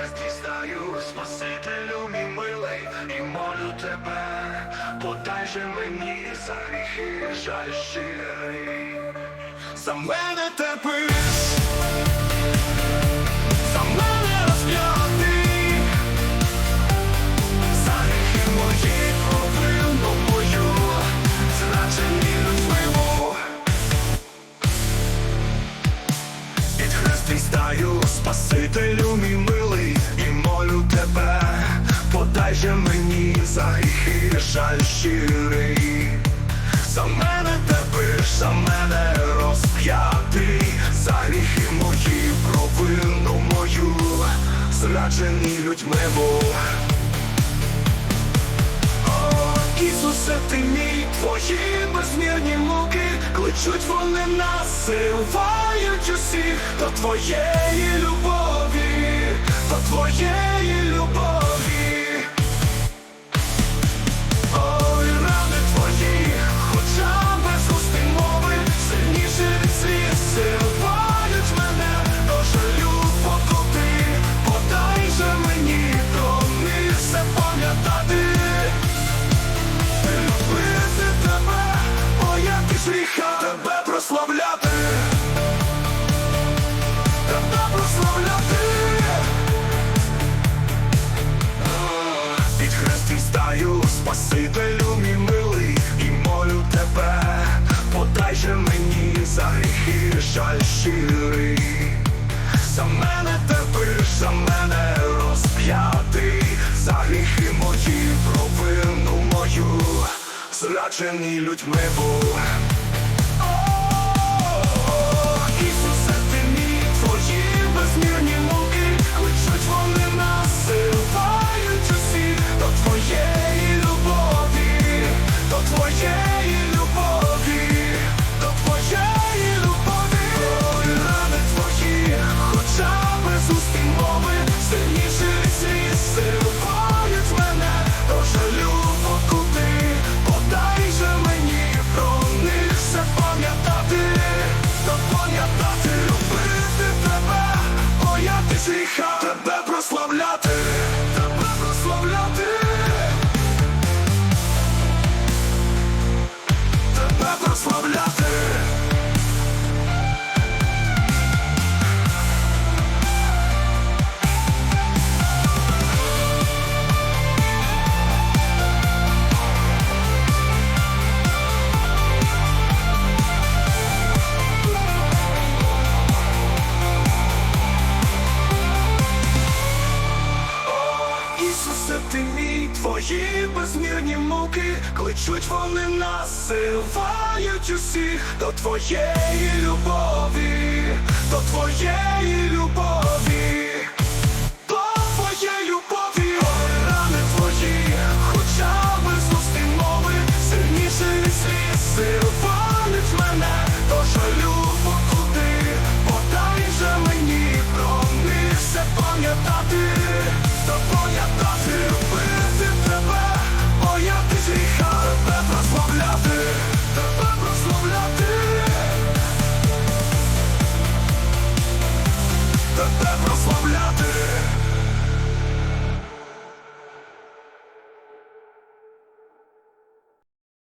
хресті стаю, Спасителю мій милий, і молю тебе, подай же мені за гріхи, жаль щирий. За мене терпиш, же мені за гріхи жаль щирий. За мене терпиш, за мене розп'ятий, за гріхи мої, провину мою, зраджені людьми був. О, Ісусе, ти мій, твої безмірні муки, кличуть вони нас, силають усіх до твоєї любові, гріха, тебе прославляти, зраджений людьми був. Гріха, тебе прославляти, Мої безмірні муки кличуть вони насивають усіх. До твоєї любові, до твоєї любові, до твоєї любові, рани твої, хоча би зустрінь мови, сильніше від сил